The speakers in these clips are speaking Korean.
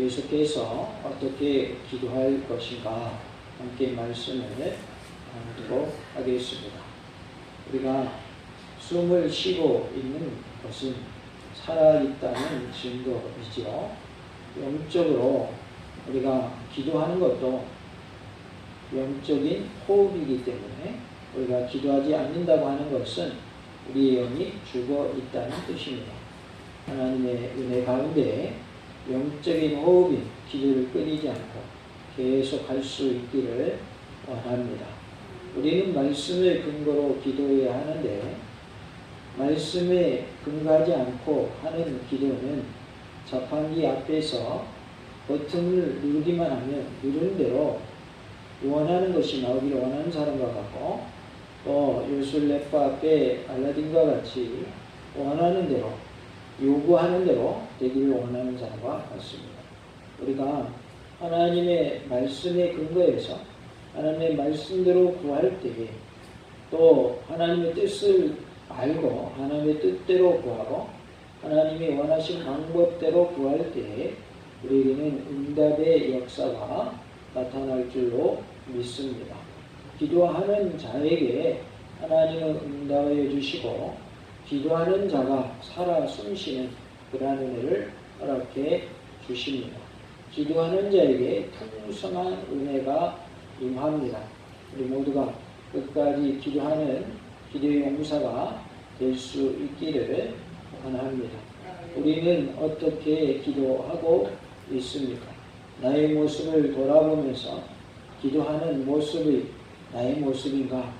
계속해서 어떻게 기도할 것인가 함께 말씀을 나누도록 하겠습니다. 우리가 숨을 쉬고 있는 것은 살아있다는 증거이지요. 영적으로 우리가 기도하는 것도 영적인 호흡이기 때문에 우리가 기도하지 않는다고 하는 것은 우리의 영이 죽어 있다는 뜻입니다. 하나님의 은혜 가운데 영적인 호흡인 기도를 끊이지 않고 계속 할 수 있기를 원합니다. 우리는 말씀을 근거로 기도해야 하는데 말씀에 근거하지 않고 하는 기도는 자판기 앞에서 버튼을 누르기만 하면 누르는 대로 원하는 것이 나오기를 원하는 사람과 같고 또 요술레파 앞에 알라딘과 같이 원하는 대로 요구하는 대로 되기를 원하는 사람과 같습니다. 우리가 하나님의 말씀에 근거해서 하나님의 말씀대로 구할 때에 또 하나님의 뜻을 알고 하나님의 뜻대로 구하고 하나님이 원하신 방법대로 구할 때에 우리에게는 응답의 역사가 나타날 줄로 믿습니다. 기도하는 자에게 하나님은 응답해 주시고 기도하는 자가 살아 숨쉬는 그러한 은혜를 허락해 주십니다. 기도하는 자에게 풍성한 은혜가 임합니다. 우리 모두가 끝까지 기도하는 기도의 용사가 될 수 있기를 원합니다. 우리는 어떻게 기도하고 있습니까? 나의 모습을 돌아보면서 기도하는 모습이 나의 모습인가?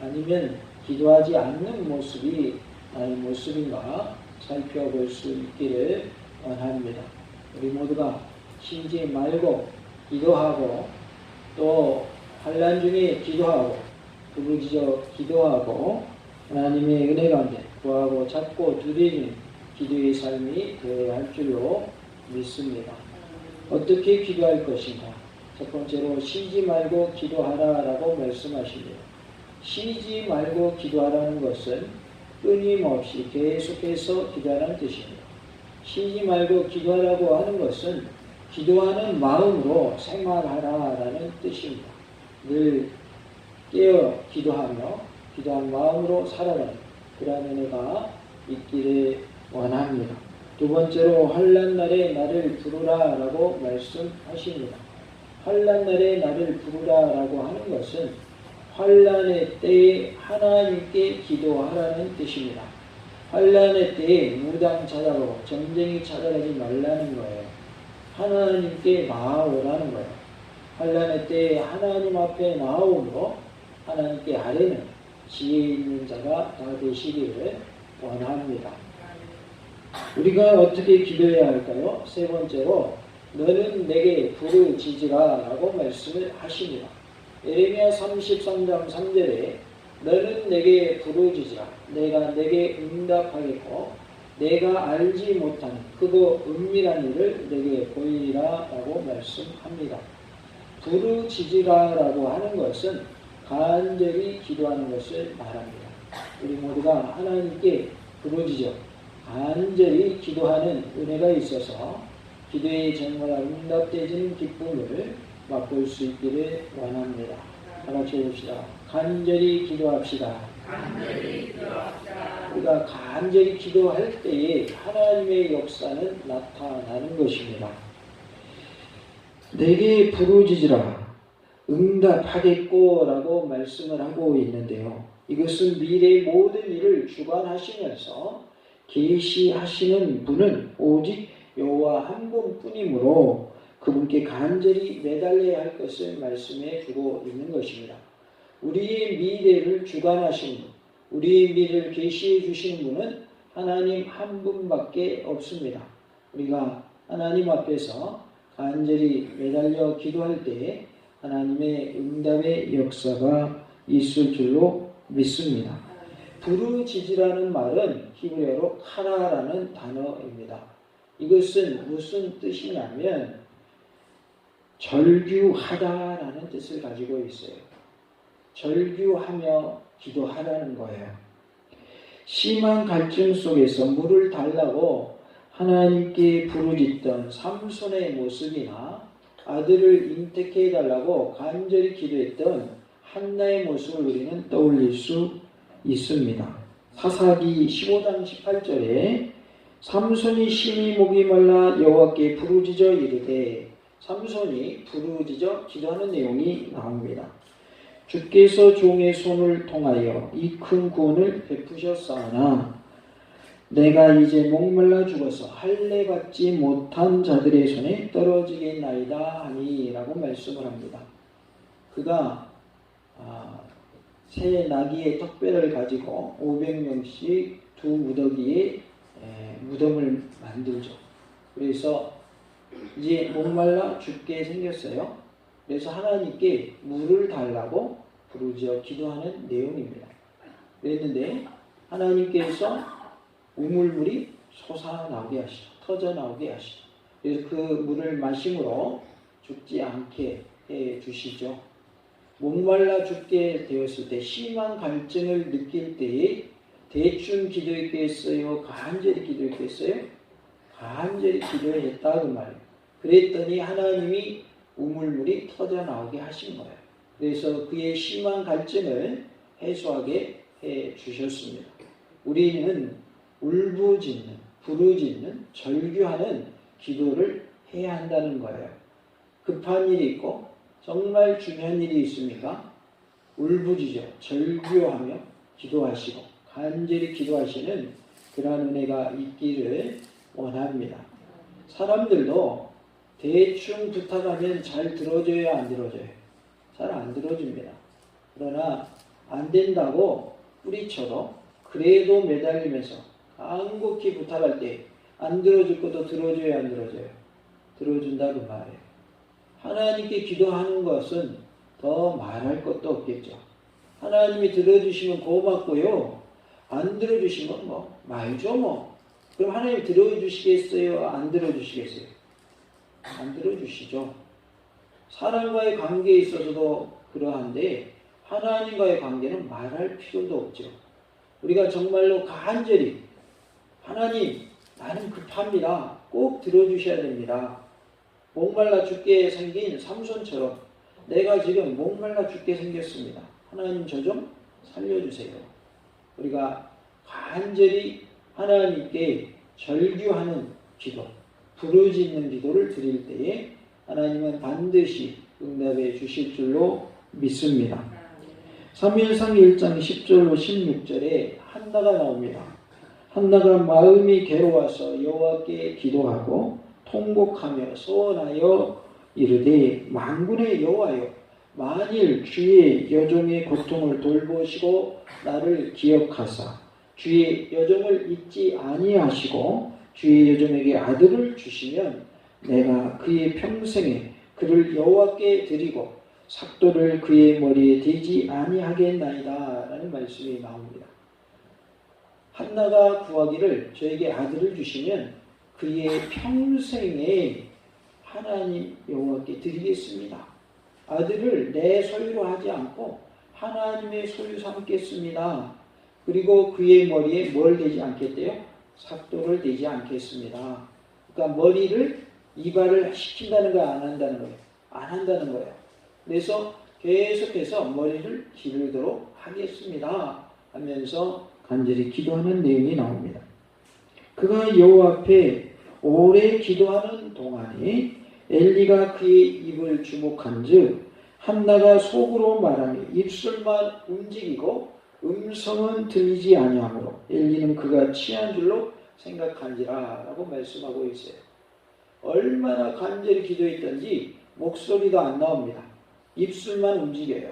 아니면 기도하지 않는 모습이 모습인가? 살펴볼 수 있기를 원합니다. 우리 모두가 쉬지 말고 기도하고 또 환란 중에 기도하고 부르짖어 기도하고 하나님의 은혜 가운데 구하고 찾고 두드리는 기도의 삶이 되어야 할 줄로 믿습니다. 어떻게 기도할 것인가? 첫 번째로 쉬지 말고 기도하라라고 말씀하십니다. 쉬지 말고 기도하라는 것은 끊임없이 계속해서 기도하라는 뜻입니다. 쉬지 말고 기도하라고 하는 것은 기도하는 마음으로 생활하라라는 뜻입니다. 늘 깨어 기도하며 기도한 마음으로 살아가는 그러한 은혜가 있기를 원합니다. 두 번째로 환란 날에 나를 부르라라고 말씀하십니다. 환란 날에 나를 부르라라고 하는 것은 환란의 때에 하나님께 기도하라는 뜻입니다. 환란의 때에 무당 찾아가고 점쟁이 찾아가지 말라는 거예요. 하나님께 나아오라는 거예요. 환란의 때에 하나님 앞에 나아오므로 하나님께 아뢰는 지혜 있는 자가 다 되시기를 원합니다. 우리가 어떻게 기도해야 할까요? 세 번째로 너는 내게 부르짖으라 라고 말씀을 하십니다. 예레미야 33장 3절에 너는 내게 부르짖으라 내가 내게 응답하겠고 내가 알지 못하는 그거 은밀한 일을 내게 보이리라 라고 말씀합니다. 부르짖으라 라고 하는 것은 간절히 기도하는 것을 말합니다. 우리 모두가 하나님께 부르짖어 간절히 기도하는 은혜가 있어서 기도의 정말 응답되지는 기쁨을 맛볼 수 있기를 원합니다. 다 같이 해봅시다. 간절히 기도합시다. 간절히 기도합시다. 우리가 간절히 기도할 때에 하나님의 역사는 나타나는 것입니다. 내게 부르짖으라 응답하겠고 라고 말씀을 하고 있는데요. 이것은 미래의 모든 일을 주관하시면서 계시하시는 분은 오직 여호와 한 분뿐이므로 그분께 간절히 매달려야 할 것을 말씀해 주고 있는 것입니다. 우리의 미래를 주관하신 분, 우리의 미래를 계시해 주시는 분은 하나님 한 분밖에 없습니다. 우리가 하나님 앞에서 간절히 매달려 기도할 때 하나님의 응답의 역사가 있을 줄로 믿습니다. 부르짖으라는 말은 히브리어로 카라라는 단어입니다. 이것은 무슨 뜻이냐면 절규하다라는 뜻을 가지고 있어요. 절규하며 기도하라는 거예요. 심한 갈증 속에서 물을 달라고 하나님께 부르짖던 삼손의 모습이나 아들을 인택해 달라고 간절히 기도했던 한나의 모습을 우리는 떠올릴 수 있습니다. 사사기 15장 18절에 삼손이 심히 목이 말라 여호와께 부르짖어 이르되 삼손이 부르짖어 기도하는 내용이 나옵니다. 주께서 종의 손을 통하여 이 큰 구원을 베푸셨사오나 내가 이제 목말라 죽어서 할례 받지 못한 자들의 손에 떨어지겠나이다 하니라고 말씀을 합니다. 그가 아, 새 나귀의 턱뼈를 가지고 500명씩 두 무더기에 에, 무덤을 만들죠. 그래서 이제 목말라 죽게 생겼어요. 그래서 하나님께 물을 달라고 부르짖어 기도하는 내용입니다. 그랬는데 하나님께서 우물물이 솟아나오게 하시죠. 터져 나오게 하시죠. 그래서 그 물을 마심으로 죽지 않게 해 주시죠. 목말라 죽게 되었을 때 심한 갈증을 느낄 때에 대충 기도했겠어요? 간절히 기도했겠어요? 간절히 기도했다 그 말이에요. 그랬더니 하나님이 우물물이 터져 나오게 하신 거예요. 그래서 그의 심한 갈증을 해소하게 해 주셨습니다. 우리는 울부짖는, 부르짖는, 절규하는 기도를 해야 한다는 거예요. 급한 일이 있고 정말 중요한 일이 있습니까? 울부짖어 절규하며 기도하시고 간절히 기도하시는 그러한 은혜가 있기를 원합니다. 사람들도 대충 부탁하면 잘 들어줘요, 안 들어줘요? 잘 안 들어줍니다. 그러나 안 된다고 뿌리쳐도 그래도 매달리면서 간곡히 부탁할 때 안 들어줄 것도 들어줘요, 안 들어줘요? 들어준다 그 말이에요. 하나님께 기도하는 것은 더 말할 것도 없겠죠. 하나님이 들어주시면 고맙고요. 안 들어주시면 뭐 말죠 뭐. 그럼 하나님 들어주시겠어요? 안 들어주시겠어요? 안 들어 주시죠. 사람과의 관계에 있어서도 그러한데 하나님과의 관계는 말할 필요도 없죠. 우리가 정말로 간절히 하나님 나는 급합니다. 꼭 들어주셔야 됩니다. 목말라 죽게 생긴 삼손처럼 내가 지금 목말라 죽게 생겼습니다. 하나님 저 좀 살려주세요. 우리가 간절히 하나님께 절규하는 기도, 부르짖는 기도를 드릴 때에 하나님은 반드시 응답해 주실 줄로 믿습니다. 3일상 1장 10절로 16절에 한나가 나옵니다. 한나가 마음이 괴로워서 여호와께 기도하고 통곡하며 소원하여 이르되 만군의 여호와여 만일 주의 여종의 고통을 돌보시고 나를 기억하사 주의 여종을 잊지 아니하시고 주의 여종에게 아들을 주시면 내가 그의 평생에 그를 여호와께 드리고 삭도를 그의 머리에 대지 아니하겠나이다 라는 말씀이 나옵니다. 한나가 구하기를 저에게 아들을 주시면 그의 평생에 하나님 여호와께 드리겠습니다. 아들을 내 소유로 하지 않고 하나님의 소유 삼겠습니다. 그리고 그의 머리에 뭘 대지 않겠대요? 삭도를 대지 않겠습니다. 그러니까 머리를 이발을 시킨다는 거야, 안 한다는 거예요? 안 한다는 거예요. 그래서 계속해서 머리를 기르도록 하겠습니다. 하면서 간절히 기도하는 내용이 나옵니다. 그가 여호와 앞에 오래 기도하는 동안에 엘리가 그의 입을 주목한즉 한나가 속으로 말하며 입술만 움직이고 음성은 들리지 아니하므로 엘리는 그가 취한 줄로 생각한지라 라고 말씀하고 있어요. 얼마나 간절히 기도했던지 목소리도 안 나옵니다. 입술만 움직여요.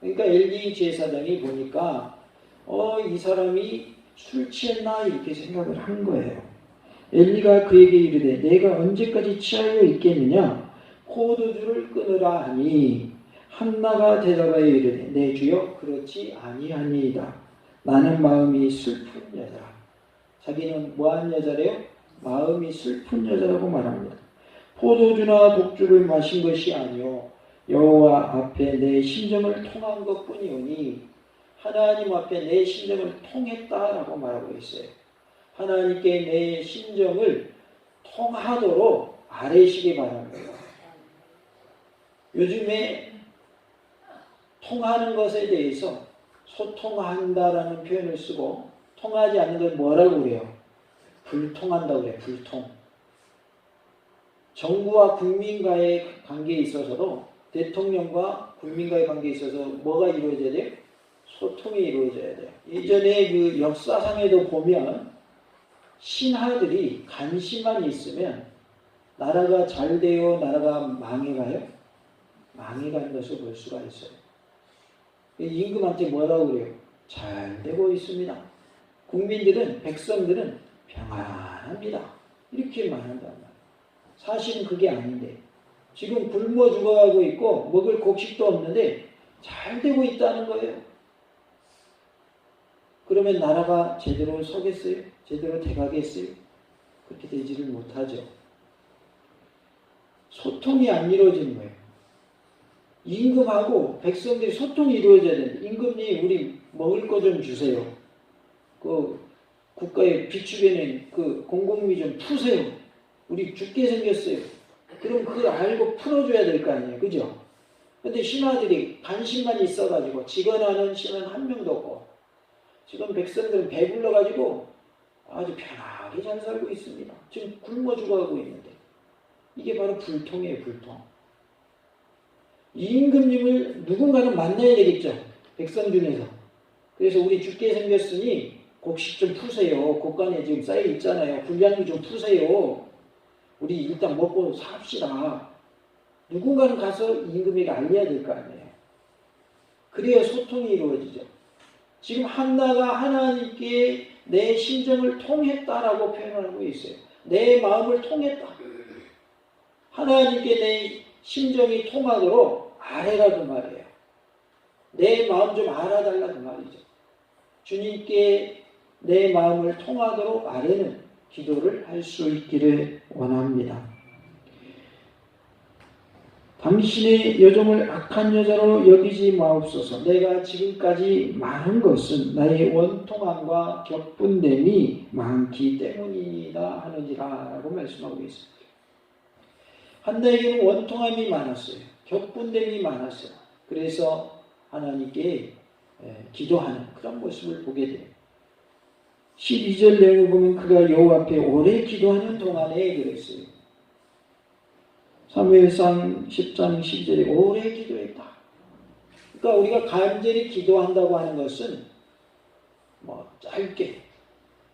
그러니까 엘리 제사장이 보니까 어 이 사람이 술 취했나 이렇게 생각을 한 거예요. 엘리가 그에게 이르되 내가 언제까지 취하여 있겠느냐 포도주를 끊으라 하니 한나가 대답하여 이르되 내 주여 그렇지 아니하니이다 나는 마음이 슬픈 여자라 자기는 뭐한 여자래요? 마음이 슬픈 여자라고 말합니다 포도주나 독주를 마신 것이 아니요 여호와 앞에 내 심정을 통한 것뿐이오니 하나님 앞에 내 심정을 통했다라고 말하고 있어요. 하나님께 내 심정을 통하도록 아뢰시기 바랍니다. 요즘에 통하는 것에 대해서 소통한다라는 표현을 쓰고 통하지 않는 걸 뭐라고 그래요? 불통한다고 그래요. 불통. 정부와 국민과의 관계에 있어서도 대통령과 국민과의 관계에 있어서 뭐가 이루어져야 돼요? 소통이 이루어져야 돼요. 예전에 그 역사상에도 보면 신하들이 관심만 있으면 나라가 잘 되어 나라가 망해가요? 망해가는 것을 볼 수가 있어요. 임금한테 뭐라고 그래요? 잘 되고 있습니다. 국민들은, 백성들은 평안합니다. 이렇게 말한단 말이에요. 사실은 그게 아닌데, 지금 굶어 죽어가고 있고, 먹을 곡식도 없는데, 잘 되고 있다는 거예요. 그러면 나라가 제대로 서겠어요? 제대로 돼가겠어요? 그렇게 되지를 못하죠. 소통이 안 이루어지는 거예요. 임금하고 백성들이 소통이 이루어져야 되는데 임금님 우리 먹을 거 좀 주세요. 그 국가의 비축에는 그 공공미 좀 푸세요. 우리 죽게 생겼어요. 그럼 그걸 알고 풀어줘야 될 거 아니에요. 그죠? 근데 신하들이 관심만 있어가지고 직언하는 신은 한 명도 없고 지금 백성들은 배불러가지고 아주 편하게 잘 살고 있습니다. 지금 굶어 죽어가고 있는데 이게 바로 불통이에요. 불통. 임금님을 누군가는 만나야 되겠죠. 백성 중에서. 그래서 우리 죽게 생겼으니 곡식 좀 푸세요. 곳간에 지금 쌓여 있잖아요. 분량이 좀 푸세요. 우리 일단 먹고 삽시다. 누군가는 가서 임금에게 알려야 될 거 아니에요. 그래야 소통이 이루어지죠. 지금 한나가 하나님께 내 심정을 통했다라고 표현하고 있어요. 내 마음을 통했다. 하나님께 내 심정이 통하도록 아래라고 말해요. 내 마음 좀 알아달라고 말이죠. 주님께 내 마음을 통하도록 아래는 기도를 할 수 있기를 원합니다. 당신의 여종을 악한 여자로 여기지 마옵소서. 내가 지금까지 많은 것은 나의 원통함과 격분됨이 많기 때문이다 하느니라 라고 말씀하고 있습니다. 한나에게는 원통함이 많았어요. 격분됨이 많았어요. 그래서 하나님께 기도하는 그런 모습을 보게 돼요. 12절 내용을 보면 그가 여호와 앞에 오래 기도하는 동안에 그랬어요. 사무엘상 10장 12절에 오래 기도했다. 그러니까 우리가 간절히 기도한다고 하는 것은 뭐 짧게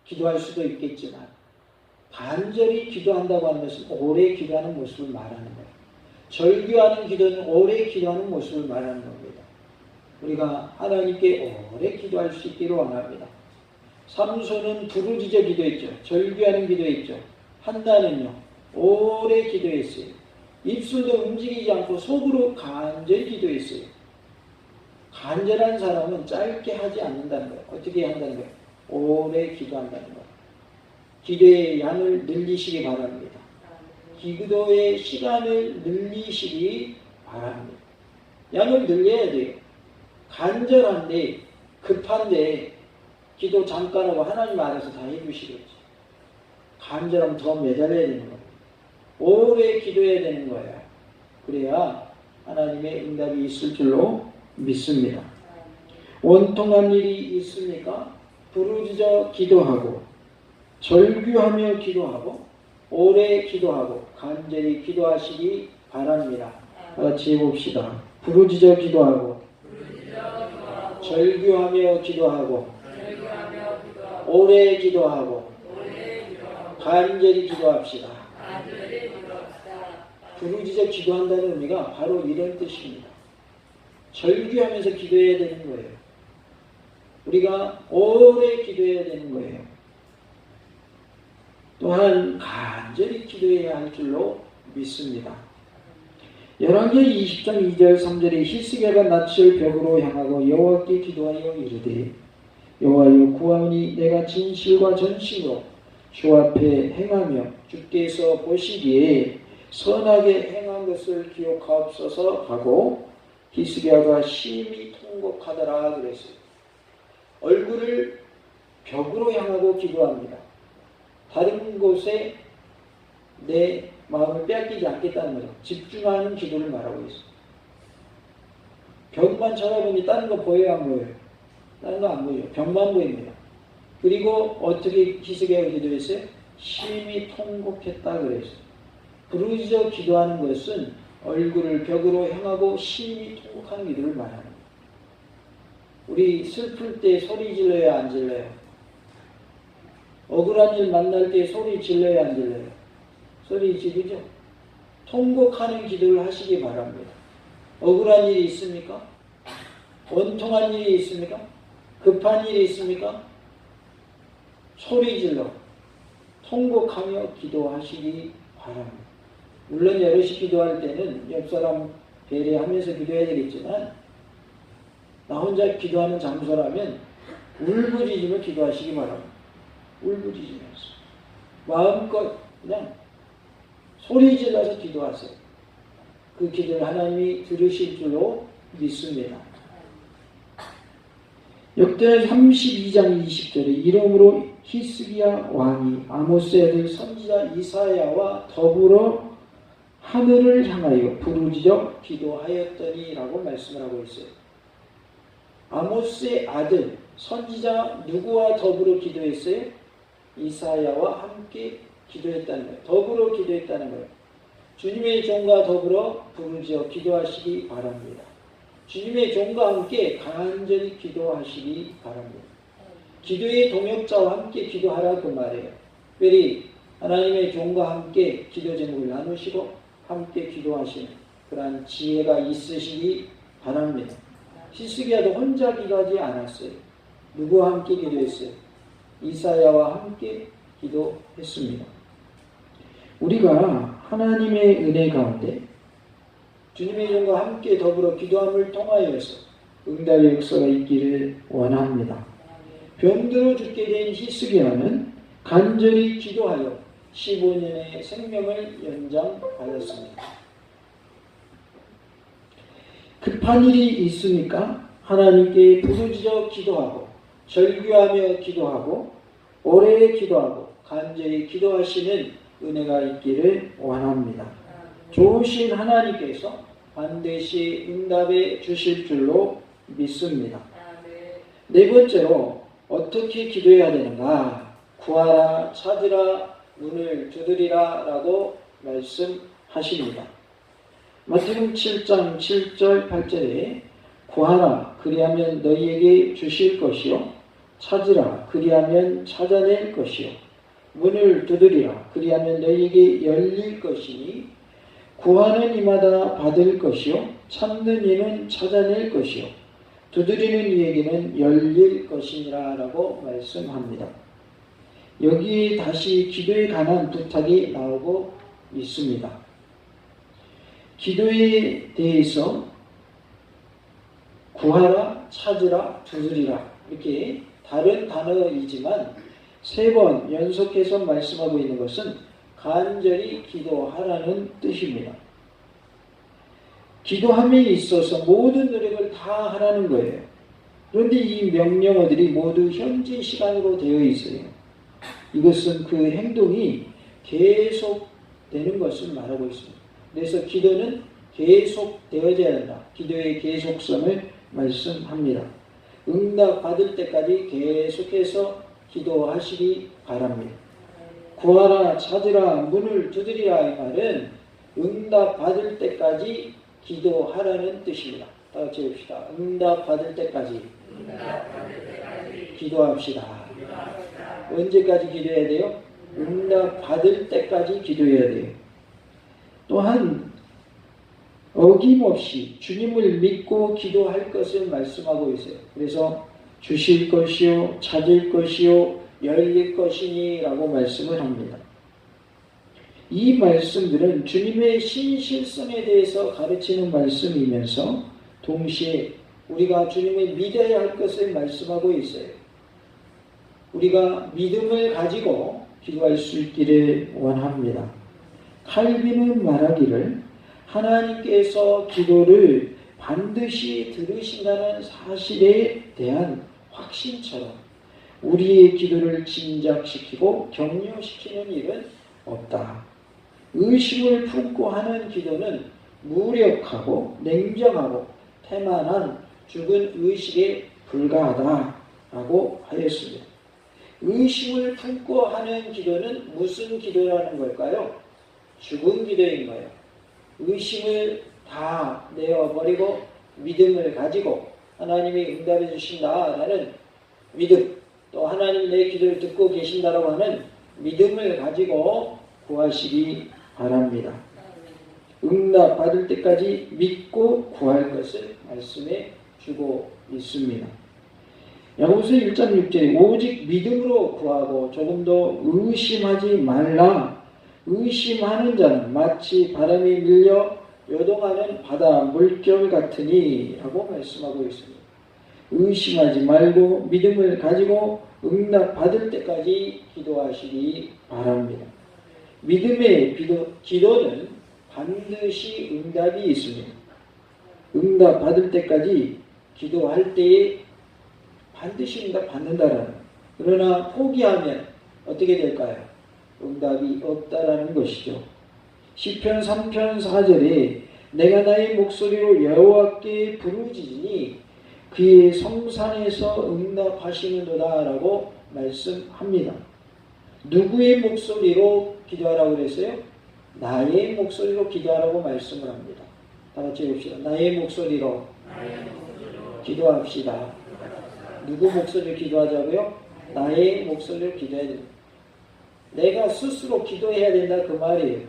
기도할 수도 있겠지만 간절히 기도한다고 하는 것은 오래 기도하는 모습을 말하는 거예요. 절규하는 기도는 오래 기도하는 모습을 말하는 겁니다. 우리가 하나님께 오래 기도할 수 있기를 원합니다. 삼손은 부르짖어 기도했죠. 절규하는 기도했죠. 한나는요. 오래 기도했어요. 입술도 움직이지 않고 속으로 간절히 기도했어요. 간절한 사람은 짧게 하지 않는다는 거예요. 어떻게 한다는 거예요? 오래 기도한다는 거예요. 기도의 양을 늘리시기 바랍니다. 기도의 시간을 늘리시기 바랍니다. 양을 늘려야 돼요. 간절한데 급한데 기도 잠깐 하고 하나님 알아서 다 해주시겠지. 간절하면 더 매달려야 되는 거예요. 오래 기도해야 되는 거예요. 그래야 하나님의 응답이 있을 줄로 믿습니다. 원통한 일이 있습니까? 부르짖어 기도하고 절규하며 기도하고 오래 기도하고 간절히 기도하시기 바랍니다. 같이 해봅시다. 부르짖어 기도하고 절규하며 기도하고 오래 기도하고 간절히 기도합시다. 부르짖어 기도한다는 의미가 바로 이런 뜻입니다. 절규하면서 기도해야 되는 거예요. 우리가 오래 기도해야 되는 거예요. 또한 간절히 기도해야 할 줄로 믿습니다. 열왕기 20장 2절 3절에 히스기야가 낯을 벽으로 향하고 여호와께 기도하여 이르되 여호와여 구하오니 내가 진실과 전심으로 주 앞에 행하며 주께서 보시기에 선하게 행한 것을 기억하옵소서 하고 히스기야가 심히 통곡하더라 그랬어요. 얼굴을 벽으로 향하고 기도합니다. 다른 곳에 내 마음을 빼앗기지 않겠다는 거죠. 집중하는 기도를 말하고 있어요. 벽만 쳐다보니 다른 거 보여요, 안 보여요? 다른 거 안 보여요. 벽만 보입니다. 그리고 어떻게 희석하여 기도했어요? 심히 통곡했다 그랬어요. 부르짖어 기도하는 것은 얼굴을 벽으로 향하고 심히 통곡하는 기도를 말하는 거예요. 우리 슬플 때 소리 질러야 안 질러요? 억울한 일 만날 때 소리 질러야 안 질러요? 소리 지르죠? 통곡하는 기도를 하시기 바랍니다. 억울한 일이 있습니까? 원통한 일이 있습니까? 급한 일이 있습니까? 소리 질러 통곡하며 기도하시기 바랍니다. 물론 여럿이 기도할 때는 옆 사람 배려하면서 기도해야 되겠지만 나 혼자 기도하는 장소라면 울부짖으며 기도하시기 바랍니다. 울부짖으면서 마음껏 그냥 소리 질러서 기도하세요. 그 기도를 하나님이 들으실 줄로 믿습니다. 역대 32장 20절에 이름으로 히스기야 왕이 아모스의 아들 선지자 이사야와 더불어 하늘을 향하여 부르짖어 기도하였더니라고 말씀을 하고 있어요. 아모스의 아들 선지자 누구와 더불어 기도했어요? 이사야와 함께 기도했다는 거예요. 더불어 기도했다는 거예요. 주님의 종과 더불어 부르짖어 기도하시기 바랍니다. 주님의 종과 함께 간절히 기도하시기 바랍니다. 기도의 동역자와 함께 기도하라 그 말이에요. 특별히 하나님의 종과 함께 기도 제목을 나누시고 함께 기도하시는 그러한 지혜가 있으시기 바랍니다. 히스기야도 혼자 기도하지 않았어요. 누구와 함께 기도했어요? 이사야와 함께 기도했습니다. 우리가 하나님의 은혜 가운데 주님의 종과 함께 더불어 기도함을 통하여서 응답의 역사가 있기를 원합니다. 병들어 죽게 된 히스기야는 간절히 기도하여 15년의 생명을 연장하였습니다. 급한 일이 있으니까 하나님께 부르짖어 기도하고 절규하며 기도하고 오래 기도하고 간절히 기도하시는 은혜가 있기를 원합니다. 좋으신 하나님께서 반드시 응답해 주실 줄로 믿습니다. 네 번째로 어떻게 기도해야 되는가? 구하라, 찾으라, 문을 두드리라 라고 말씀하십니다. 마태복음 7장 7절 8절에 구하라 그리하면 너희에게 주실 것이요 찾으라. 그리하면 찾아낼 것이요. 문을 두드리라. 그리하면 너희에게 열릴 것이니 구하는 이마다 받을 것이요. 찾는 이는 찾아낼 것이요. 두드리는 이에게는 열릴 것이니라 라고 말씀합니다. 여기에 다시 기도에 관한 부탁이 나오고 있습니다. 기도에 대해서 구하라, 찾으라, 두드리라. 이렇게 다른 단어이지만 세 번 연속해서 말씀하고 있는 것은 간절히 기도하라는 뜻입니다. 기도함에 있어서 모든 노력을 다 하라는 거예요. 그런데 이 명령어들이 모두 현재 시간으로 되어 있어요. 이것은 그 행동이 계속되는 것을 말하고 있습니다. 그래서 기도는 계속 되어져야 한다. 기도의 계속성을 말씀합니다. 응답 받을 때까지 계속해서 기도하시기 바랍니다. 구하라, 찾으라, 문을 두드리라 이 말은 응답 받을 때까지 기도하라는 뜻입니다. 다 같이 해봅시다. 응답 받을 때까지 기도합시다. 언제까지 기도해야 돼요? 응답 받을 때까지 기도해야 돼요. 또한 어김없이 주님을 믿고 기도할 것을 말씀하고 있어요. 그래서 주실 것이요, 찾을 것이요, 열릴 것이니 라고 말씀을 합니다. 이 말씀들은 주님의 신실성에 대해서 가르치는 말씀이면서 동시에 우리가 주님을 믿어야 할 것을 말씀하고 있어요. 우리가 믿음을 가지고 기도할 수 있기를 원합니다. 칼빈은 말하기를 하나님께서 기도를 반드시 들으신다는 사실에 대한 확신처럼 우리의 기도를 진작시키고 격려시키는 일은 없다. 의심을 품고 하는 기도는 무력하고 냉정하고 태만한 죽은 의식에 불과하다라고 하였습니다. 의심을 품고 하는 기도는 무슨 기도라는 걸까요? 죽은 기도인 거예요. 의심을 다 내어버리고 믿음을 가지고 하나님이 응답해 주신다라는 믿음, 또 하나님 내 기도를 듣고 계신다라고 하는 믿음을 가지고 구하시기 바랍니다. 응답 받을 때까지 믿고 구할 것을 말씀해 주고 있습니다. 야고보서 1장 6절에 오직 믿음으로 구하고 조금 더 의심하지 말라. 의심하는 자는 마치 바람이 밀려 요동하는 바다 물결 같으니 라고 말씀하고 있습니다. 의심하지 말고 믿음을 가지고 응답 받을 때까지 기도하시기 바랍니다. 믿음의 기도, 기도는 반드시 응답이 있습니다. 응답 받을 때까지 기도할 때에 반드시 응답 받는다라는 그러나 포기하면 어떻게 될까요? 응답이 없다라는 것이죠. 시편 3편 4절에 내가 나의 목소리로 여호와께 부르짖으니 그의 성산에서 응답하시는도다라고 말씀합니다. 누구의 목소리로 기도하라고 그랬어요? 나의 목소리로 기도하라고 말씀을 합니다. 다 같이 해봅시다. 나의 목소리로 기도합시다. 누구 목소리로 기도하자고요? 나의 목소리로 기도해야 됩니다. 내가 스스로 기도해야 된다 그 말이에요.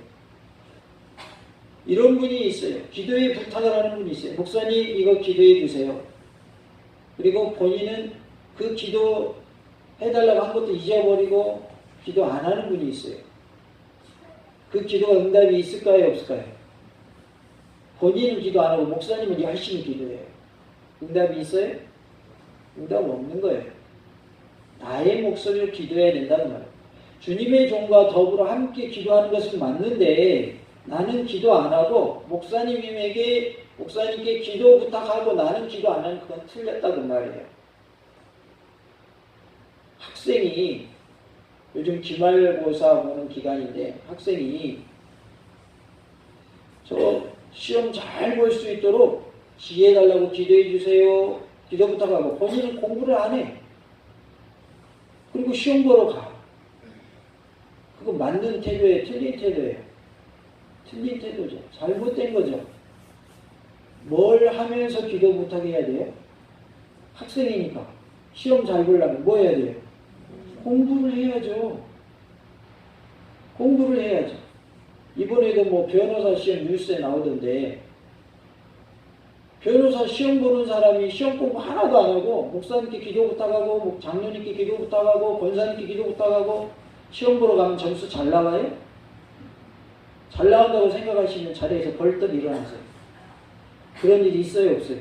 이런 분이 있어요. 기도에 부탁을 하는 분이 있어요. 목사님 이거 기도해 주세요. 그리고 본인은 그 기도 해달라고 한 것도 잊어버리고 기도 안 하는 분이 있어요. 그 기도가 응답이 있을까요? 없을까요? 본인은 기도 안 하고 목사님은 열심히 기도해요. 응답이 있어요? 응답 없는 거예요. 나의 목소리로 기도해야 된다는 말이에요. 주님의 종과 더불어 함께 기도하는 것은 맞는데 나는 기도 안 하고 목사님에게 목사님께 기도 부탁하고 나는 기도 안 하는 그건 틀렸다고 말이에요. 학생이 요즘 기말고사 보는 기간인데 학생이 저 시험 잘 볼 수 있도록 지혜해달라고 기도해 주세요. 기도 부탁하고 본인은 공부를 안 해. 그리고 시험 보러 가. 그거 맞는 태도예요. 틀린 태도예요. 틀린 태도죠. 잘못된 거죠. 뭘 하면서 기도 부탁해야 돼요? 학생이니까. 시험 잘 보려면 뭐 해야 돼요? 공부를 해야죠. 공부를 해야죠. 이번에도 뭐 변호사 시험 뉴스에 나오던데 변호사 시험 보는 사람이 시험 공부 하나도 안 하고 목사님께 기도 부탁하고 뭐 장로님께 기도 부탁하고 권사님께 기도 부탁하고 시험 보러 가면 점수 잘 나와요? 잘 나온다고 생각하시면 자리에서 벌떡 일어나세요. 그런 일이 있어요 없어요?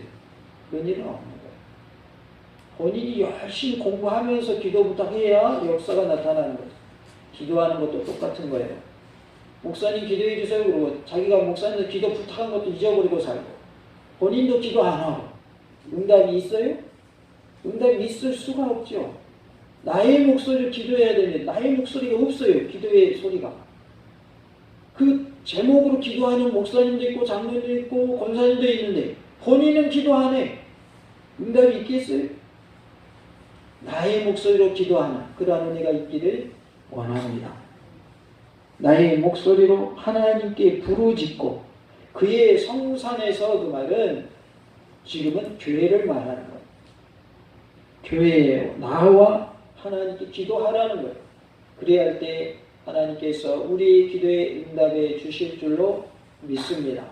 그런 일은 없는 거예요. 본인이 열심히 공부하면서 기도 부탁해야 역사가 나타나는 거예요. 기도하는 것도 똑같은 거예요. 목사님 기도해 주세요 그러고 자기가 목사님 기도 부탁한 것도 잊어버리고 살고 본인도 기도 안 하고 응답이 있어요? 응답이 있을 수가 없죠. 나의 목소리를 기도해야 되는데 나의 목소리가 없어요. 기도의 소리가. 그 제목으로 기도하는 목사님도 있고 장로님도 있고 권사님도 있는데 본인은 기도 안 해. 응답이 있겠어요? 나의 목소리로 기도하는 그러한 은혜가 있기를 원합니다. 나의 목소리로 하나님께 부르짖고 그의 성산에서 그 말은 지금은 교회를 말하는 거예요. 교회에 나와 하나님께 기도하라는 거예요. 그래야 할 때 하나님께서 우리 기도에 응답해 주실 줄로 믿습니다.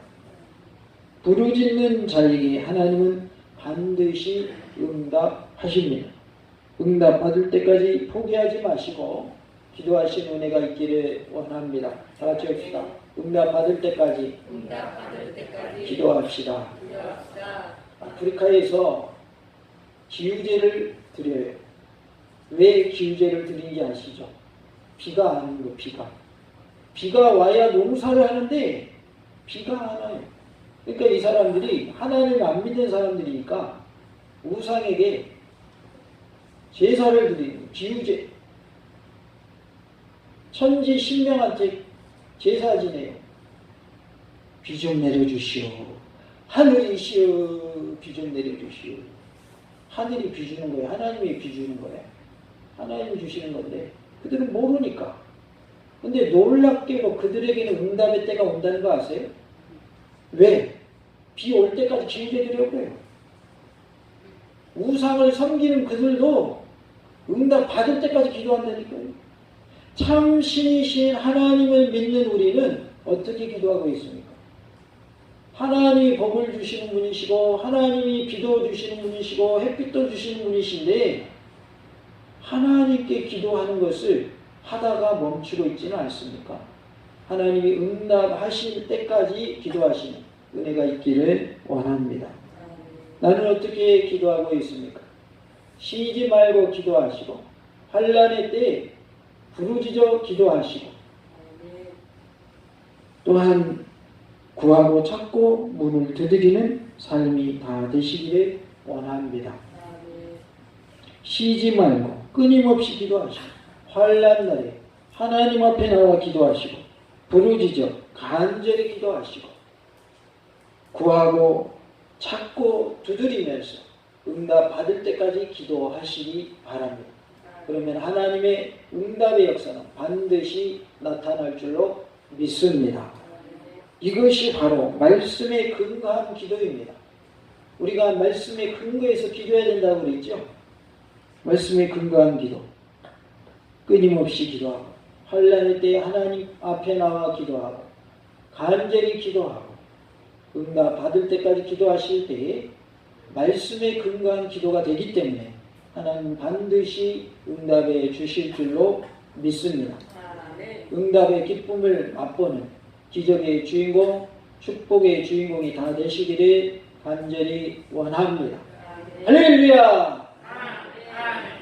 부르짖는 자에게 하나님은 반드시 응답하십니다. 응답 받을 때까지 포기하지 마시고 기도하신 은혜가 있기를 원합니다. 다 같이 합시다. 응답 받을 때까지 응답 받을 때까지 기도합시다. 기도합시다. 아프리카에서 기우제를 드려요. 왜 기우제를 드리는지 아시죠? 비가 안 거, 비가. 비가 와야 농사를 하는데 비가 안 와요. 그러니까 이 사람들이 하나님을 안 믿는 사람들이니까 우상에게 제사를 드리는 기우제. 천지 신명한테 제사 지내요. 비 좀 내려주시오. 하늘이시여 비좀 내려주시오. 하늘이 비 주는 거예요. 하나님이 비 주는 거예요. 하나님이 주시는 건데 그들은 모르니까. 근데 놀랍게도 그들에게는 응답의 때가 온다는 거 아세요? 왜? 비 올 때까지 기다리려고 해요. 우상을 섬기는 그들도 응답 받을 때까지 기도한다니까요. 참 신이신 하나님을 믿는 우리는 어떻게 기도하고 있습니까? 하나님이 복을 주시는 분이시고 하나님이 비도 주시는 분이시고 햇빛도 주시는 분이신데 하나님께 기도하는 것을 하다가 멈추고 있지는 않습니까? 하나님이 응답하실 때까지 기도하시는 은혜가 있기를 원합니다. 나는 어떻게 기도하고 있습니까? 쉬지 말고 기도하시고 환란의 때에 부르짖어 기도하시고 또한 구하고 찾고 문을 두드리는 삶이 다 되시기를 원합니다. 쉬지 말고 끊임없이 기도하시고 환란 날에 하나님 앞에 나와 기도하시고 부르짖어 간절히 기도하시고 구하고 찾고 두드리면서 응답 받을 때까지 기도하시기 바랍니다. 그러면 하나님의 응답의 역사는 반드시 나타날 줄로 믿습니다. 이것이 바로 말씀에 근거한 기도입니다. 우리가 말씀에 근거해서 기도해야 된다고 그랬죠? 말씀에 근거한 기도. 끊임없이 기도하고 환란의 때 하나님 앞에 나와 기도하고 간절히 기도하고 응답 받을 때까지 기도하실 때에 말씀에 근거한 기도가 되기 때문에 하나님 반드시 응답해 주실 줄로 믿습니다. 응답의 기쁨을 맛보는 기적의 주인공, 축복의 주인공이 다 되시기를 간절히 원합니다. 할렐루야! Amen.